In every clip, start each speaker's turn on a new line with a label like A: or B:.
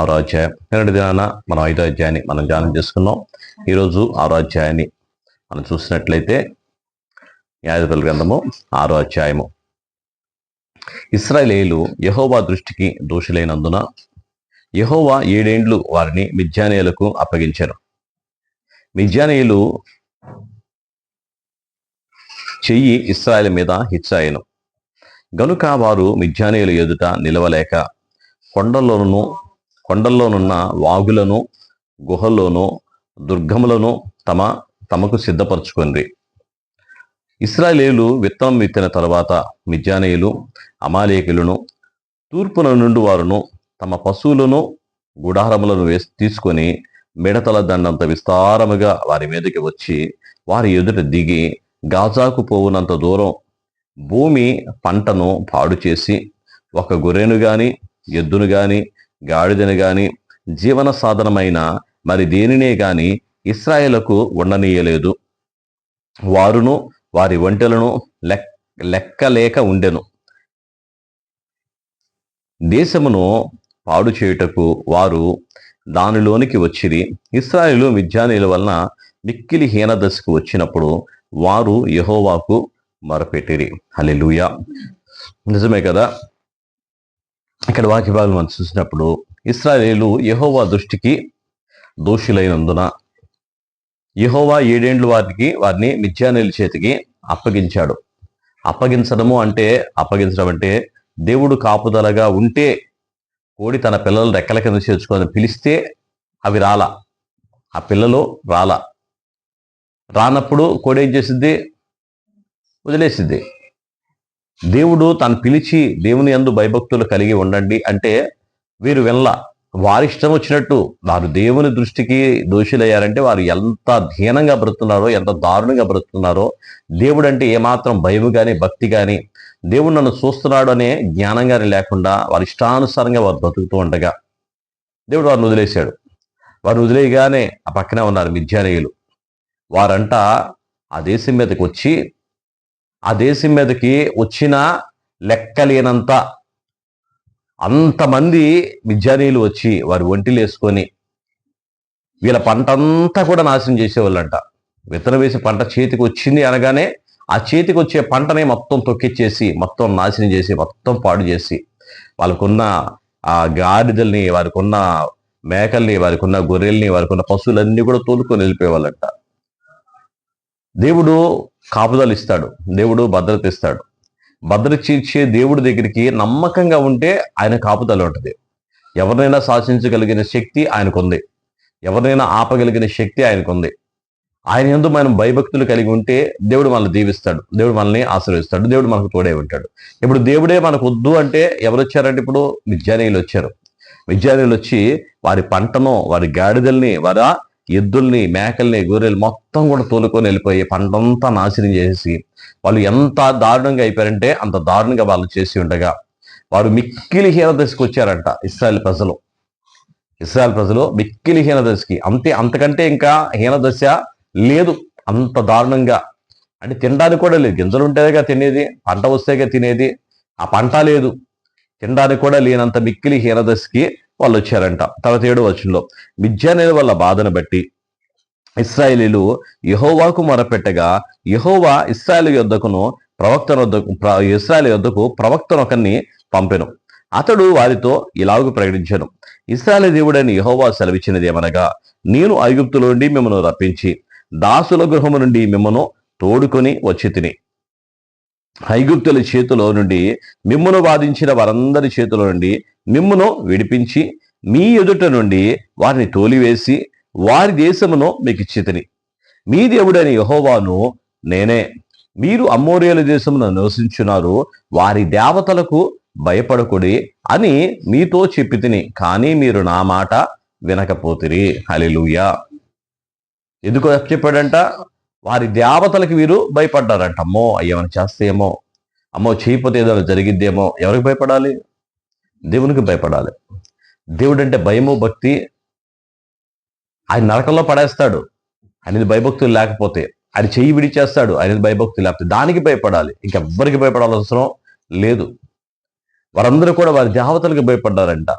A: ఆరో అధ్యాయం. నిన్నటి దినాన మనం ఐదో అధ్యాయాన్ని మనం ధ్యానం చేసుకున్నాం. ఈరోజు ఆరో అధ్యాయాన్ని మనం చూసినట్లయితే న్యాయపతుల గ్రంథము ఆరో అధ్యాయము. ఇస్రాయేలీలు యహోవా దృష్టికి దోషులైనందున యహోవా ఏడేండ్లు వారిని మిథ్యానీయులకు అప్పగించారు. మిథ్యానీయులు చెయ్యి ఇస్రాయల్ మీద హిచ్చాయను. గనుక వారు మిథ్యానీయుల ఎదుట నిలవలేక కొండల్లోనూ కొండల్లోనున్న వాగులను గుహల్లోనూ దుర్గములను తమ తమకు సిద్ధపరచుకుంది. ఇస్రాయేలీలు విత్తనం విత్తిన తర్వాత మిజ్జానీయులు అమాలేకులను తూర్పున నుండి వారును తమ పశువులను గుడారములను వేసి తీసుకొని మిడతల దండంత విస్తారముగా వారి మీదకి వచ్చి వారి ఎదుట దిగి గాజాకు పోవునంత దూరం భూమి పంటను పాడు చేసి ఒక గొర్రెను గాని ఎద్దును గాని గాడిదను గాని జీవన సాధనమైన మరి దేనినే గాని ఇస్రాయేలకు ఉండనీయలేదు. వారును వారి ఒంటెలను లెక్ లెక్కలేక ఉండెను. దేశమును పాడు చేయుటకు వారు దానిలోనికి వచ్చిరి. ఇస్రాయేలు విద్యానీయుల వలన మిక్కిలి హీనదశకు వచ్చినప్పుడు వారు యహోవాకు మొరపెట్టిరి. హల్లెలూయా. నిజమే కదా? ఇక్కడ వాక్య భాగం మనం చూసినప్పుడు ఇస్రాయేలు యహోవా దృష్టికి దోషులైనందున యహోవా ఏడేండ్లు వారికి వారిని మిథ్యానేల చేతికి అప్పగించాడు. అప్పగించడము అంటే అప్పగించడం అంటే దేవుడు కాపుదలగా ఉంటే కోడి తన పిల్లలు రెక్కల కింద చేర్చుకొని పిలిస్తే అవి రాల. ఆ పిల్లలు రాల. రానప్పుడు కోడి ఏం చేసిద్ది? వదిలేసిద్ది. దేవుడు తను పిలిచి దేవుని యందు భయభక్తులు కలిగి ఉండండి అంటే వీరు వెళ్ళ వారి ఇష్టం వచ్చినట్టు వారు దేవుని దృష్టికి దోషులయ్యారంటే వారు ఎంత ధీనంగా బ్రతున్నారో ఎంత దారుణంగా బ్రతున్నారో దేవుడు అంటే ఏమాత్రం భయము కానీ భక్తి కానీ దేవుడు నన్ను చూస్తున్నాడు అనే జ్ఞానం కానీ లేకుండా వారి ఇష్టానుసారంగా వారు బ్రతుకుతూ ఉండగా దేవుడు వారిని వదిలేశాడు. వారు వదిలేయగానే ఆ పక్కనే ఉన్నారు మిథ్యానీయులు వారంట ఆ దేశం మీదకి వచ్చి ఆ దేశం మీదకి వచ్చిన లెక్కలేనంత అంతమంది మిజ్జానీలు వచ్చి వారి ఒంటిలు వేసుకొని వీళ్ళ పంట అంతా కూడా నాశనం చేసేవాళ్ళంట. విత్తనం వేసి పంట చేతికి వచ్చింది అనగానే ఆ చేతికి వచ్చే పంటనే మొత్తం తొక్కిచ్చేసి మొత్తం నాశనం చేసి మొత్తం పాడు చేసి వాళ్ళకున్న ఆ గాడిదల్ని వారికి ఉన్న మేకల్ని వారికి ఉన్న గొర్రెల్ని వారికి ఉన్న పశువులన్నీ కూడా తోలుకొని వెళ్ళిపోయేవాళ్ళంట. దేవుడు కాపుదలు ఇస్తాడు. దేవుడు భద్రత ఇస్తాడు. భద్రత ఇచ్చే దేవుడి దగ్గరికి నమ్మకంగా ఉంటే ఆయన కాపుదలు ఉంటుంది. ఎవరినైనా శాసించగలిగిన శక్తి ఆయనకుంది. ఎవరినైనా ఆపగలిగిన శక్తి ఆయనకుంది. ఆయన ఎందు మనం భయభక్తులు కలిగి ఉంటే దేవుడు మనల్ని దీవిస్తాడు. దేవుడు మనల్ని ఆశ్రయిస్తాడు దేవుడు మనకు తోడే ఉంటాడు. ఇప్పుడు దేవుడే మనకు వద్దు అంటే ఎవరు వచ్చారంటే ఇప్పుడు విద్యానీయులు వచ్చారు. విద్యానీయులు వచ్చి వారి పంటను వారి గాడిదల్ని వారి ఎద్దుల్ని మేకల్ని గొర్రెలు మొత్తం కూడా తోలుకొని వెళ్ళిపోయి పంటంతా నాశనం చేసి వాళ్ళు ఎంత దారుణంగా అయిపోయారంటే అంత దారుణంగా వాళ్ళు చేసి ఉండగా వారు మిక్కిలి హీన దశకు వచ్చారంట ఇస్రాయల్ ప్రజలు. ఇస్రాయల్ ప్రజలు మిక్కిలి హీన దశకి. అంతే అంతకంటే ఇంకా హీన దశ లేదు. అంత దారుణంగా. అంటే తినడానికి కూడా లేదు. గింజలు ఉంటేగా తినేది పంట వస్తేగా తినేది. ఆ పంట లేదు. తినడానికి కూడా లేనంత మిక్కిలి హీన దశకి వాళ్ళు వచ్చారంట తర్వాత ఏడు వచనంలో మిథ్యానేల వాళ్ళ బాధను బట్టి ఇస్రాయేలీలు యహోవాకు మొరపెట్టగా యహోవా ఇస్రాయేల్ యొద్దకును ప్రవక్తను వద్దకు ఇస్రాయేల్ యొద్దకు ప్రవక్తను ఒకరిని పంపెను. అతడు వారితో ఇలాగ ప్రకటించను ఇస్రాయేల్ దేవుడైన యహోవా సెలవిచ్చినది ఏమనగా నేను ఐగుప్తులో నుండి మిమ్మను రప్పించి దాసుల గృహము నుండి మిమ్మను తోడుకొని వచ్చి తిని ఐగుప్తుల చేతిలో నుండి మిమ్మును వాదించిన వారందరి చేతిలో నుండి మిమ్మును విడిపించి మీ ఎదుట నుండి వారిని తోలివేసి వారి దేశమును మీకు ఇచ్చితిని. మీ దేవుడైన యహోవాను నేనే. మీరు అమ్మోరియల దేశమును నివసించున్నారు వారి దేవతలకు భయపడకుడి అని మీతో చెప్పి తిని కానీ మీరు నా మాట వినకపోతిరి. హలిలుయా ఎందుకు చెప్పాడంట? వారి దేవతలకు వీరు భయపడ్డారంట అమ్మో అయ్యేమని చేస్తేమో అమ్మో చేయకపోతే ఏదైనా జరిగిద్దేమో? ఎవరికి భయపడాలి? దేవునికి భయపడాలి. దేవుడు అంటే భయము భక్తి ఆయన నరకంలో పడేస్తాడు. అనేది భయభక్తులు లేకపోతే ఆయన చెయ్యి విడిచేస్తాడు. అనేది భయభక్తులు లేకపోతే దానికి భయపడాలి. ఇంకెవ్వరికి భయపడాల్సిన అవసరం లేదు. వారందరూ కూడా వారి దేవతలకు భయపడ్డారంట.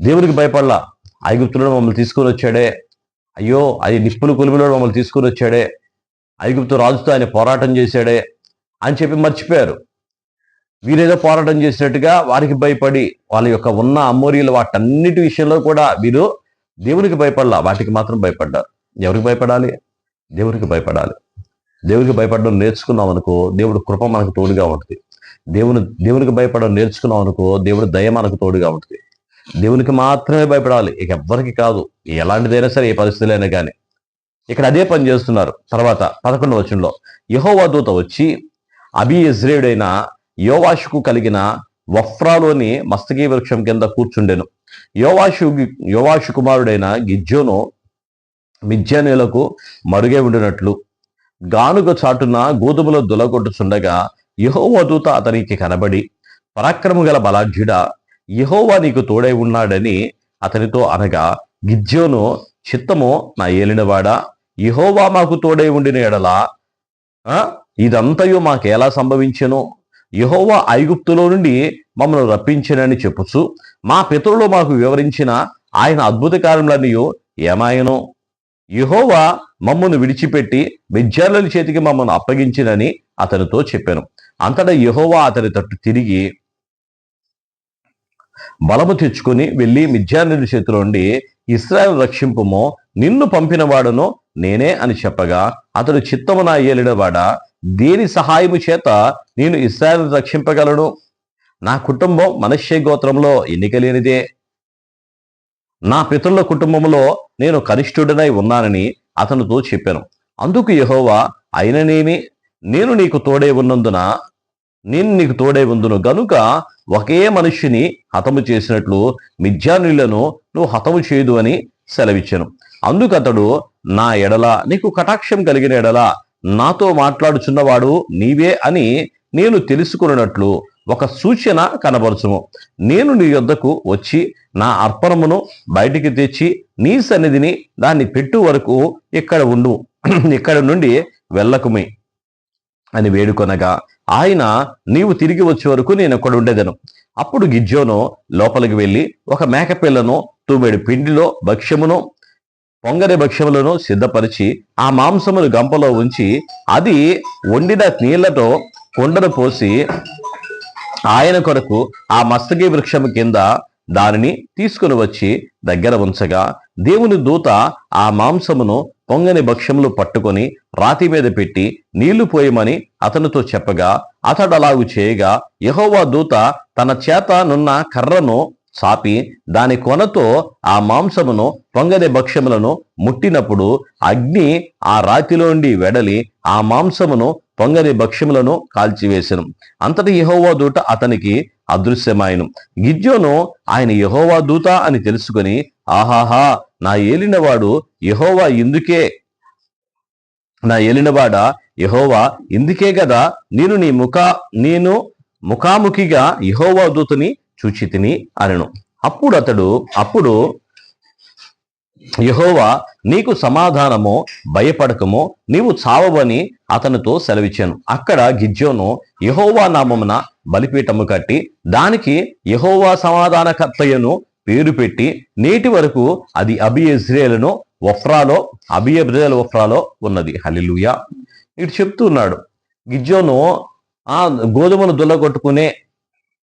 A: దేవునికి భయపడలా. ఐగుప్తులను మమ్మల్ని తీసుకొని వచ్చాడే. అయ్యో అది నిప్పులు కొలిమిలో మమ్మల్ని తీసుకొని వచ్చాడే. ఐగుప్తు రాజుతో ఆయన పోరాటం చేశాడే అని చెప్పి మర్చిపోయారు. వీరేదో పోరాటం చేసినట్టుగా వారికి భయపడి వాళ్ళ యొక్క ఉన్న అమ్మోరీలు వాటన్నిటి విషయంలో కూడా వీరు దేవునికి భయపడలా. వాటికి మాత్రం భయపడ్డారు. ఎవరికి భయపడాలి? దేవునికి భయపడాలి. దేవునికి భయపడడం నేర్చుకున్నాం అనుకో దేవుడు కృప మనకు తోడుగా ఉంటుంది. దేవుని దేవునికి భయపడడం నేర్చుకున్నాం అనుకో దేవుడు దయ మనకు తోడుగా ఉంటుంది. దేవునికి మాత్రమే భయపడాలి. ఇక ఎవ్వరికి కాదు. ఎలాంటిదైనా సరే ఏ పరిస్థితులైనా కానీ ఇక్కడ అదే పని చేస్తున్నారు. తర్వాత పదకొండవ వచనంలో యహోవా దూత వచ్చి అబి ఇజ్రేయుడైన యోవాషుకు కలిగిన వఫ్రాలోని మస్తకీ వృక్షం కింద కూర్చుండెను. యోవాషు యోవాషు కుమారుడైన గిజ్జోను మిజ్జానేలకు మరుగే ఉండినట్లు. గానుగ చాటున గోధుమలో దులగొట్టుచుండగా యహోవా దూత అతనికి కనబడి పరాక్రము గల బలాఢ్యుడా యహోవా నీకు తోడై ఉన్నాడని అతనితో అనగా గిజ్జోను చిత్తము నా ఏలినవాడా? యహోవా మాకు తోడై ఉండిన ఎడలా ఆ, ఇదంతయు మాకెలా సంభవించెను? యహోవా ఐగుప్తులో నుండి మమ్మల్ని రప్పించినని చెప్పుచు మా పితరులు మాకు వివరించిన ఆయన అద్భుత కార్యములన్నీ ఏమాయను? యహోవా మమ్మల్ని విడిచిపెట్టి విద్యార్థుల చేతికి మమ్మల్ని అప్పగించినని అతనితో చెప్పాను. అంతటా యహోవా అతని తట్టు తిరిగి బలము తెచ్చుకొని వెళ్ళి మిథ్యానుడి చేతిలో నుండి ఇస్రాయల్ రక్షింపుమో నిన్ను పంపినవాడను నేనే అని చెప్పగా అతడు చిత్తమున నా దేని సహాయము చేత నేను ఇస్రాయల్ రక్షింపగలను. నా కుటుంబం మనశ్శే గోత్రంలో ఎన్నికలేనిదే. నా పితరుల కుటుంబంలో నేను కనిష్ఠుడనై ఉన్నానని అతనితో చెప్పాను. అందుకు యహోవా అయిననేమి? నేను నీకు తోడే ఉన్నందున నేను నీకు తోడే ఉందును. గనుక ఒకే మనిషిని హతము చేసినట్లు మిథ్యానులను నువ్వు హతము చేయదు అని సెలవిచ్చాను. అందుకు అతడు నా ఎడల నీకు కటాక్షం కలిగిన ఎడల నాతో మాట్లాడుచున్నవాడు నీవే అని నేను తెలుసుకున్నట్లు ఒక సూచన కనబరచుము. నేను నీ యొద్దకు వచ్చి నా అర్పణమును బయటికి తెచ్చి నీ సన్నిధిని దాన్ని పెట్టు వరకు ఇక్కడ ఉండు. ఇక్కడ నుండి వెళ్ళకుమి అని వేడుకొనగా ఆయన నీవు తిరిగి వచ్చే వరకు నేను అక్కడ ఉండేదను. అప్పుడు గిజ్జోను లోపలికి వెళ్ళి ఒక మేకపిల్లను తూమెడు పిండిలో భక్ష్యమును పొంగని భక్ష్యములను సిద్ధపరిచి ఆ మాంసమును గంపలో ఉంచి అది వండిన నీళ్ళతో కొండను పోసి ఆయన కొరకు ఆ మస్తకి వృక్షము కింద దానిని తీసుకుని వచ్చి దగ్గర ఉంచగా దేవుని దూత ఆ మాంసమును పొంగని భక్ష్యములు పట్టుకొని రాతి మీద పెట్టి నీళ్ళు పోయమని అతనితో చెప్పగా అతడు అలాగు చేయగా యహోవా దూత తన చేత నున్న కర్రను చాపి దాని కొనతో ఆ మాంసమును పొంగని భక్ష్యములను ముట్టినప్పుడు అగ్ని ఆ రాతిలోండి వెడలి ఆ మాంసమును పొంగని భక్ష్యములను కాల్చివేశను అంతటి యహోవా దూత అతనికి అదృశ్యమాయను. గిద్యోను ఆయన యహోవా దూత అని తెలుసుకొని ఆహాహా నా ఏలినవాడు యహోవా ఇందుకే నా ఏలినవాడ యహోవా ఇందుకే గదా? నేను నీ ముఖ నేను ముఖాముఖిగా యహోవా దూతని చూచితిని అనను అప్పుడు అతడు అప్పుడు యహోవా నీకు సమాధానమో భయపడకమో నీవు చావవని అతనితో సెలవిచ్చాను. అక్కడ గిజ్జోను యహోవా నామమున బలిపీఠము కట్టి దానికి యహోవా సమాధానకర్తయ్యను పేరు పెట్టి నేటి వరకు అది అబి ఇజ్రాయేలును వఫ్రాలో అబి ఇజ్రాయేల్ వఫ్రాలో ఉన్నది. హలిలుయా ఇటు చెప్తున్నాడు గిజ్జోను ఆ గోధుమను దుల్లగొట్టుకునే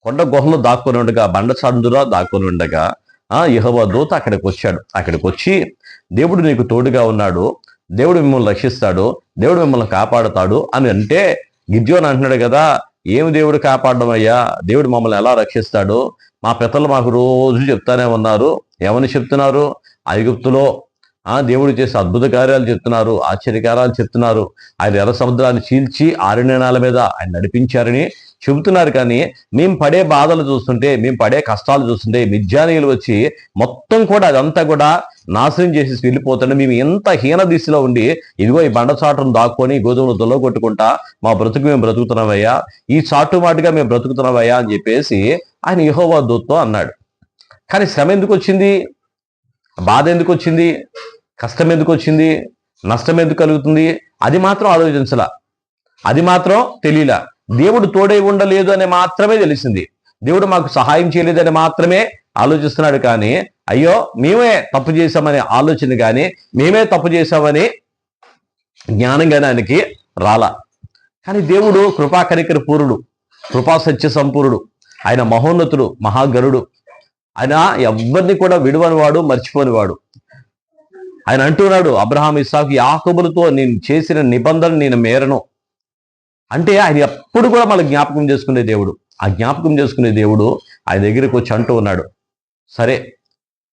A: కొండ గుహలో దాక్కుని ఉండగా బండ సందులో దాక్కుని ఉండగా ఆ యెహోవా దూత అక్కడికి వచ్చాడు. అక్కడికి వచ్చి దేవుడు నీకు తోడుగా ఉన్నాడు. దేవుడు మిమ్మల్ని రక్షిస్తాడు. దేవుడు మిమ్మల్ని కాపాడుతాడు. అని అంటే గిద్యోన్ అంటున్నాడు కదా ఏమి దేవుడు కాపాడడం అయ్యా? దేవుడు మమ్మల్ని ఎలా రక్షిస్తాడు? మా పెద్దలు మాకు రోజు చెప్తానే ఉన్నారు. ఏమని చెప్తున్నారు? ఐగుప్తులో ఆ దేవుడు చేసే అద్భుత కార్యాలు చెప్తున్నారు ఆశ్చర్యకార్యాలు చెప్తున్నారు. ఆయన ఎర్ర సముద్రాన్ని చీల్చి ఆరునేనాల మీద ఆయన నడిపించారని చెబుతున్నారు కానీ మేము పడే బాధలు చూస్తుంటే మేము పడే కష్టాలు చూస్తుంటే మిథ్యానీయులు వచ్చి మొత్తం కూడా అదంతా కూడా నాశనం చేసి వెళ్ళిపోతుంటే మేము ఎంత హీన దిశలో ఉండి ఇదిగో ఈ బండ చాటును దాక్కొని గోధుమలు దొల్ల కొట్టుకుంటా మా బ్రతుకు మేము బ్రతుకుతున్నామయ్యా ఈ చాటు మాటుగా మేము బ్రతుకుతున్నామయ్యా అని చెప్పేసి ఆయన యహోవా దూత్తో అన్నాడు. కానీ శ్రమ ఎందుకు వచ్చింది? బాధ ఎందుకు వచ్చింది కష్టం ఎందుకు వచ్చింది నష్టం ఎందుకు కలుగుతుంది? అది మాత్రం ఆలోచించలా. అది మాత్రం తెలియలా. దేవుడు తోడై ఉండలేదు అని మాత్రమే తెలిసింది. దేవుడు మాకు సహాయం చేయలేదని మాత్రమే ఆలోచిస్తున్నాడు కానీ అయ్యో మేమే తప్పు చేశామనే ఆలోచన కానీ మేమే తప్పు చేశామని జ్ఞానం కానీ ఆయనకి రాలా. కానీ దేవుడు కృపాకరికర పూరుడు కృపా సత్య సంపూర్ణుడు ఆయన మహోన్నతుడు మహాగరుడు. ఆయన ఎవరిని కూడా విడువనివాడు మర్చిపోనివాడు. ఆయన అంటున్నాడు అబ్రహాం ఇస్సాకు యాకబులతో నేను చేసిన నిబంధన నేను మేరను. అంటే ఆయన ఎప్పుడు కూడా మళ్ళీ జ్ఞాపకం చేసుకునే దేవుడు. ఆ జ్ఞాపకం చేసుకునే దేవుడు ఆయన దగ్గరికి వచ్చి అంటూ ఉన్నాడు సరే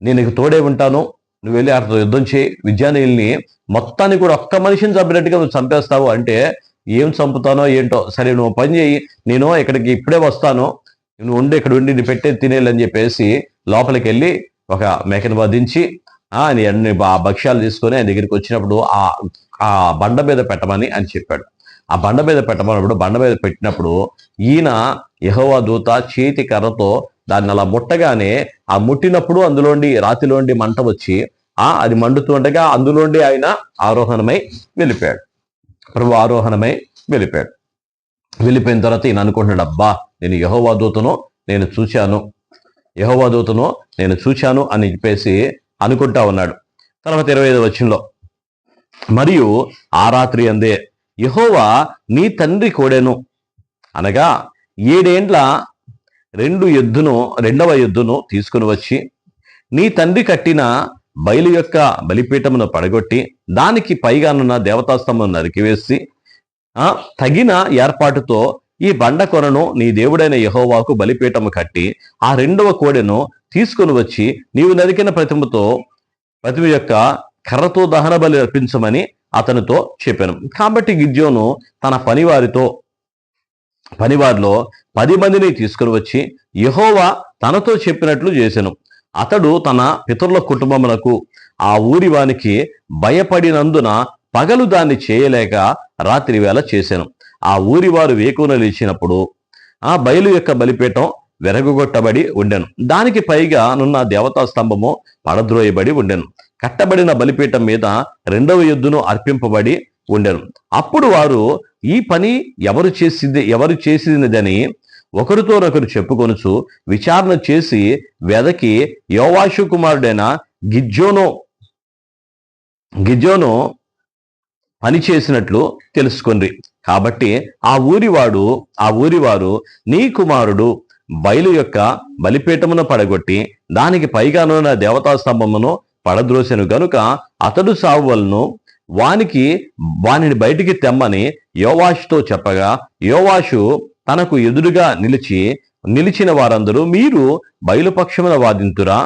A: నేను నీకు తోడే ఉంటాను. నువ్వు వెళ్ళి అతను యుద్ధం చేయి. విద్యానీయుల్ని మొత్తాన్ని కూడా ఒక్క మనిషిని చంపినట్టుగా నువ్వు చంపేస్తావు అంటే ఏం చంపుతానో ఏంటో. సరే నువ్వు పని చేయి. నేను ఇక్కడికి ఇప్పుడే వస్తాను. నువ్వు ఉండి ఇక్కడ ఉండి నీ పెట్టే తినేయాలని చెప్పేసి లోపలికి వెళ్ళి ఒక మేకను వధించి అన్ని భక్ష్యాలు తీసుకొని ఆయన దగ్గరికి వచ్చినప్పుడు ఆ ఆ బండ మీద పెట్టమని అని చెప్పాడు. ఆ బండ మీద పెట్టమన్నప్పుడు బండ మీద పెట్టినప్పుడు ఈయన యహోవా దూత చేతి కర్రతో దాన్ని అలా ముట్టగానే ఆ ముట్టినప్పుడు అందులోండి రాతిలోండి మంట వచ్చి ఆ అది మండుతూ ఉండగా అందులోండి ఆయన ఆరోహణమై వెళ్ళిపోయాడు. ప్రభు ఆరోహణమై వెళ్ళిపోయాడు. వెళ్ళిపోయిన తర్వాత ఈయన అనుకుంటున్నాడు అబ్బా నేను యహోవా దూతను నేను చూశాను యహోవా దూతను నేను చూశాను అని చెప్పేసి అనుకుంటా ఉన్నాడు. తర్వాత ఇరవై ఐదు వచ్చంలో మరియు ఆ రాత్రి అందే యహోవా నీ తండ్రి కోడెను. అనగా ఏడేండ్ల రెండు ఎద్దును రెండవ ఎద్దును తీసుకుని వచ్చి నీ తండ్రి కట్టిన బయలు యొక్క బలిపీఠమును పడగొట్టి దానికి పైగానున్న దేవతాస్తంభం నరికివేసి తగిన ఏర్పాటుతో ఈ బండ కొనను నీ దేవుడైన యహోవాకు బలిపీఠము కట్టి ఆ రెండవ కోడెను తీసుకుని వచ్చి నీవు నరికిన ప్రతిమతో ప్రతిమ యొక్క కర్రతో దహన బలి అర్పించమని అతనితో చెప్పాను. కాబట్టి గిద్యోను తన పనివారితో పనివారిలో పది మందిని తీసుకుని వచ్చి యహోవా తనతో చెప్పినట్లు చేశాను. అతడు తన పితరుల కుటుంబములకు ఆ ఊరి వానికి భయపడినందున పగలు దాన్ని చేయలేక రాత్రి వేళ చేశాను. ఆ ఊరి వారు వేకున లేచినప్పుడు ఆ బయలు యొక్క బలిపీఠం వెరగొట్టబడి ఉండెను. దానికి పైగా నున్న దేవతా స్తంభము పడద్రోయబడి ఉండెను. కట్టబడిన బలిపీఠం మీద రెండవ ఎద్దును అర్పింపబడి ఉండెను. అప్పుడు వారు ఈ పని ఎవరు చేసింది ఎవరు చేసినదని ఒకరితోనొకరు చెప్పుకొనుచు విచారణ చేసి వెదకి యోవాషు కుమారుడైన గిజ్జోను గిజ్జోను పని చేసినట్లు తెలుసుకొండ్రి కాబట్టి ఆ ఊరివాడు ఆ ఊరివారు నీ కుమారుడు బయలు యొక్క బలిపీఠమును పడగొట్టి దానికి పైగానున్న దేవతా స్తంభమును పడద్రోసెను గనుక అతడు సావులను వానికి వానిని బయటికి తెమ్మని యోవాషుతో చెప్పగా యోవాషు తనకు ఎదురుగా నిలిచి నిలిచిన వారందరూ మీరు బయలుపక్షమున వాదింతురా?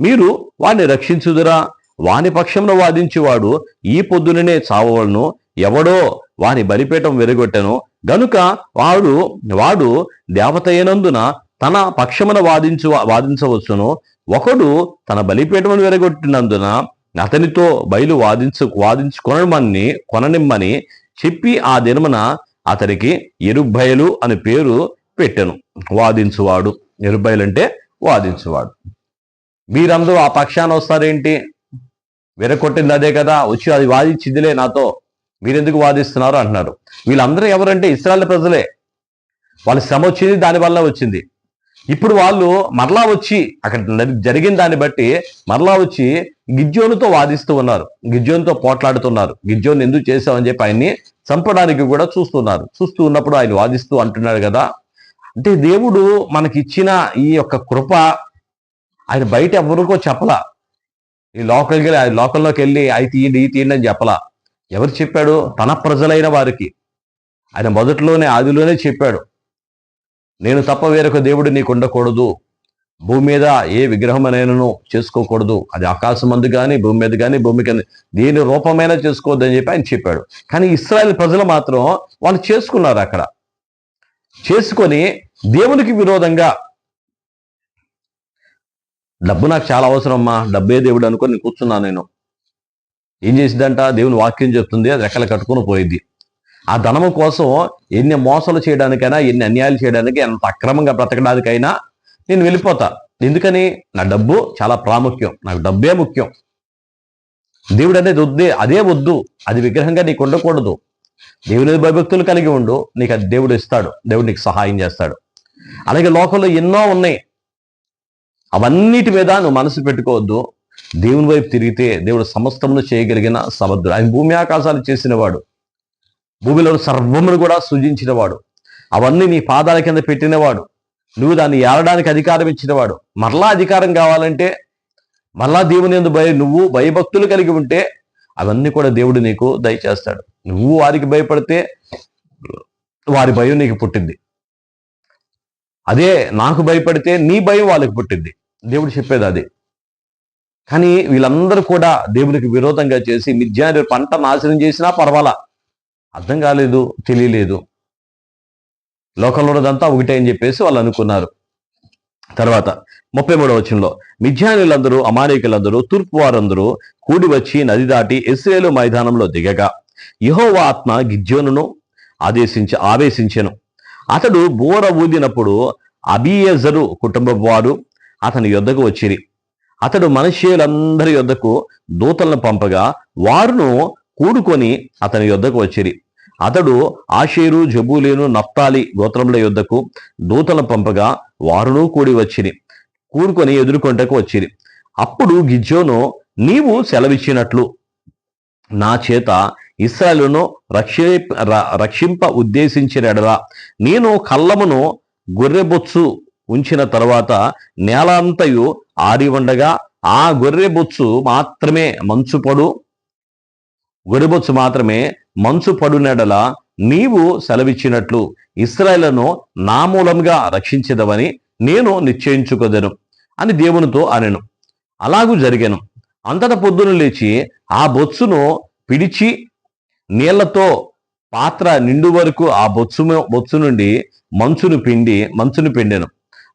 A: మీరు వాడిని రక్షించుదురా? వాని పక్షంలో వాదించువాడు ఈ పొద్దుననే చావవలను. ఎవడో వాని బలిపీఠం వెరగొట్టెను. గనుక వాడు వాడు దేవత అయినందున తన పక్షమున వాదించు వాదించవచ్చును. ఒకడు తన బలిపీఠమును వెరగొట్టినందున అతనితో బయలు వాదించు వాదించుకొనమని కొననిమ్మని చెప్పి ఆ దినమున అతనికి ఎరుబయలు అని పేరు పెట్టెను. వాదించువాడు. ఎరుబయలు అంటే వాదించువాడు. మీరందరూ ఆ పక్షాన వస్తారేంటి? విరగొట్టింది అదే కదా వచ్చి అది వాదించిందిలే నాతో. మీరెందుకు వాదిస్తున్నారు అంటున్నారు. వీళ్ళందరూ ఎవరంటే ఇస్రాయల్ ప్రజలే. వాళ్ళ శ్రమ వచ్చింది దానివల్ల వచ్చింది. ఇప్పుడు వాళ్ళు మరలా వచ్చి అక్కడ జరిగిన దాన్ని బట్టి మరలా వచ్చి గిజ్జోనుతో వాదిస్తూ ఉన్నారు. గిజ్జోనుతో పోట్లాడుతున్నారు. గిజ్జోన్ ఎందుకు చేశామని చెప్పి ఆయన్ని చంపడానికి కూడా చూస్తున్నారు. చూస్తూ ఉన్నప్పుడు ఆయన వాదిస్తూ అంటున్నాడు కదా. అంటే దేవుడు మనకి ఇచ్చిన ఈ యొక్క కృప ఆయన బయట ఎవరికో చెప్పలా. ఈ లోకల్కి ఆ లోకల్లోకి వెళ్ళి అవి తీయండి ఈ తీయండి అని చెప్పలా. ఎవరు చెప్పాడు? తన ప్రజలైన వారికి. ఆయన మొదట్లోనే ఆదిలోనే చెప్పాడు. నేను తప్ప వేరొక దేవుడు నీకు ఉండకూడదు. భూమి మీద ఏ విగ్రహమైనను చేసుకోకూడదు. అది ఆకాశం మందు కానీ భూమి మీద కానీ భూమి కానీ దేని రూపమైనా చేసుకోవద్దు అని చెప్పి ఆయన చెప్పాడు. కానీ ఇస్రాయల్ ప్రజలు మాత్రం వాళ్ళు చేసుకున్నారు అక్కడ. చేసుకొని దేవునికి విరోధంగా డబ్బు నాకు చాలా అవసరం అమ్మా డబ్బే దేవుడు అనుకొని నేను కూర్చున్నాను నేను. ఏం చేసిందంట దేవుని వాక్యం చెప్తుంది అది రెక్కలు కట్టుకొని పోయింది ఆ ధనము కోసం ఎన్ని మోసాలు చేయడానికైనా ఎన్ని అన్యాయాలు చేయడానికి ఎంత అక్రమంగా బ్రతకడానికైనా నేను వెళ్ళిపోతా. ఎందుకని? నా డబ్బు చాలా ప్రాముఖ్యం నాకు డబ్బే ముఖ్యం. దేవుడు అనేది వద్దే అదే వద్దు. అది విగ్రహంగా నీకు ఉండకూడదు. దేవుని భయభక్తులు కలిగి ఉండు నీకు అది దేవుడు ఇస్తాడు దేవుడు నీకు సహాయం చేస్తాడు. అలాగే లోకంలో ఎన్నో ఉన్నాయి. అవన్నిటి మీద నువ్వు మనసు పెట్టుకోవద్దు. దేవుని వైపు తిరిగితే దేవుడు సమస్తమును చేయగలిగిన సమర్థుడు. ఆయన భూమి ఆకాశాలు చేసినవాడు. భూమిలో సర్వమును కూడా సృజించినవాడు. అవన్నీ నీ పాదాల కింద పెట్టినవాడు. నువ్వు దాన్ని ఏలడానికి అధికారం ఇచ్చినవాడు. మరలా అధికారం కావాలంటే మరలా దేవుని ఎందు భయ నువ్వు భయభక్తులు కలిగి ఉంటే అవన్నీ కూడా దేవుడు నీకు దయచేస్తాడు. నువ్వు వారికి భయపడితే వారి భయం నీకు పుట్టింది. అదే నాకు భయపడితే నీ భయం వాళ్ళకి పుట్టింది. దేవుడు చెప్పేది అది. కానీ వీళ్ళందరూ కూడా దేవునికి విరోధంగా చేసి మిథ్యాని పంట నాశనం చేసినా పర్వాలా? అర్థం కాలేదు తెలియలేదు. లోకంలో ఉన్నదంతా ఒకటే అని చెప్పేసి వాళ్ళు అనుకున్నారు. తర్వాత ముప్పై మూడవ వచనంలో మిథ్యానులందరూ అమానికులందరూ తూర్పు వారందరూ కూడి వచ్చి నది దాటి ఇస్రేలు మైదానంలో దిగగా యెహోవా ఆత్మ గిద్యోనును ఆదేశించి ఆవేశించెను. అతడు బోర ఊదినప్పుడు అబియజరు కుటుంబపు వారు అతని యొద్దకు వచ్చిరి. అతడు మనుష్యులందరి యొద్దకు దూతలను పంపగా వారును కూడుకొని అతని యొద్దకు వచ్చిరి. అతడు ఆషేరు జబూలేను నఫ్తాలి గోత్రముల యొద్దకు దూతలను పంపగా వారును కూడి వచ్చిరి. కూడుకొని ఎదుర్కొంటకు వచ్చిరి. అప్పుడు గిజ్జోను నీవు సెలవిచ్చినట్లు నా చేత ఇస్రాయలును రక్షి ర- రక్షింప ఉద్దేశించినడరా. నేను కళ్ళమును గొర్రెబొచ్చు ఉంచిన తర్వాత నేల అంతయు ఆరి ఉండగా ఆ గొర్రె బొచ్చు మాత్రమే మంచు పడు. గొర్రెబొచ్చు మాత్రమే మంచు పడునెడల నీవు సెలవిచ్చినట్లు ఇస్రాయలను నా మూలంగా రక్షించదవని నేను నిశ్చయించుకొదను అని దేవునితో అనెను. అలాగూ జరిగాను. అంతట పొద్దున లేచి ఆ బొచ్చును పిడిచి నీళ్ళతో పాత్ర నిండు వరకు ఆ బొచ్చు బొచ్చు నుండి మంచును పిండి మంచును పిండెను.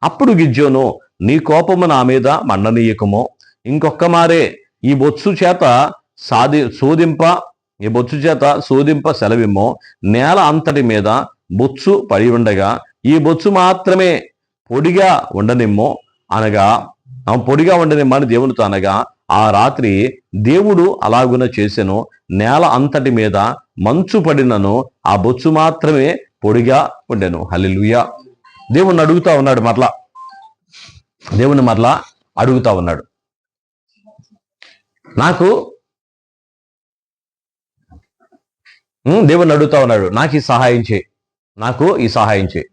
A: అప్పుడు గిజ్జోను నీ కోపము నా మీద మండనీయకమో. ఇంకొక్క మారే ఈ బొచ్చు చేత సాధి శోధింప ఈ బొచ్చు చేత శోధింప సెలవిమ్మో. నేల అంతటి మీద బొచ్చు పడి ఉండగా ఈ బొచ్చు మాత్రమే పొడిగా ఉండనిమ్మో. అనగా ఆ పొడిగా ఉండనిమ్మని దేవునితో అనగా ఆ రాత్రి దేవుడు అలాగున చేసెను. నేల అంతటి మీద మంచు పడినను ఆ బొచ్చు మాత్రమే పొడిగా ఉండెను. హలిలుయా దేవుణ్ణి అడుగుతా ఉన్నాడు మరలా. దేవుని మరలా అడుగుతా ఉన్నాడు. నాకు దేవుణ్ణి అడుగుతా ఉన్నాడు. నాకు ఈ సహాయం చేయి. నాకు ఈ సహాయం చేయి.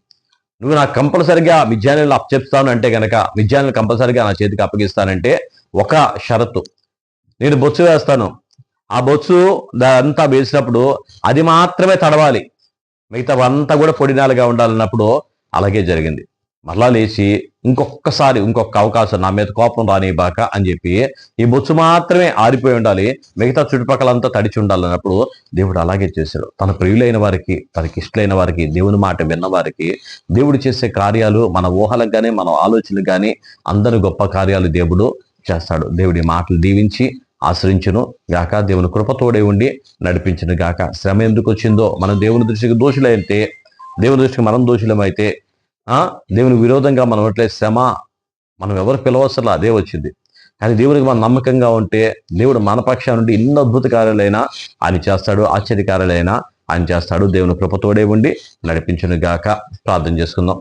A: నువ్వు నాకు కంపల్సరిగా మిథ్యాలను అప్పచెప్తాను అంటే గనక మిథ్యాలను కంపల్సరిగా నా చేతికి అప్పగిస్తానంటే ఒక షరతు. నేను బొచ్చు వేస్తాను. ఆ బొచ్చు అంతా వేసినప్పుడు అది మాత్రమే తడవాలి. మిగతా అంతా కూడా పొడినాలుగా ఉండాలన్నప్పుడు అలాగే జరిగింది. మరలా లేచి ఇంకొకసారి ఇంకొక అవకాశం నా మీద కోపం రానివ్వక అని చెప్పి ఈ బొచ్చు మాత్రమే ఆరిపోయి ఉండాలి. మిగతా చుట్టుపక్కలంతా తడిచి ఉండాలన్నప్పుడు దేవుడు అలాగే చేశాడు. తన ప్రియులైన వారికి తనకి ఇష్టలైన వారికి దేవుని మాట విన్న వారికి దేవుడు చేసే కార్యాలు మన ఊహలకు కానీ మన ఆలోచనలకు కానీ అందరి గొప్ప కార్యాలు దేవుడు చేస్తాడు. దేవుడి మాటలు దీవించి ఆశ్రయించును. గాక దేవుని కృపతోడే ఉండి నడిపించును గాక శ్రమ ఎందుకు వచ్చిందో మనం దేవుని దృష్టికి దోషులైతే దేవుని దృష్టికి మనం దోషులమైతే ఆ దేవుని విరోధంగా మనం ఉంటే శ్రమ మనం ఎవరు పిలవసలా అదే వచ్చింది. కానీ దేవునికి మనం నమ్మకంగా ఉంటే దేవుడు మన నుండి ఎన్ని అద్భుత కార్యాలైనా ఆయన చేస్తాడు ఆశ్చర్య కార్యాలైనా ఆయన చేస్తాడు. దేవుని కృపతోడే ఉండి నడిపించును గాక ప్రార్థన చేసుకుందాం.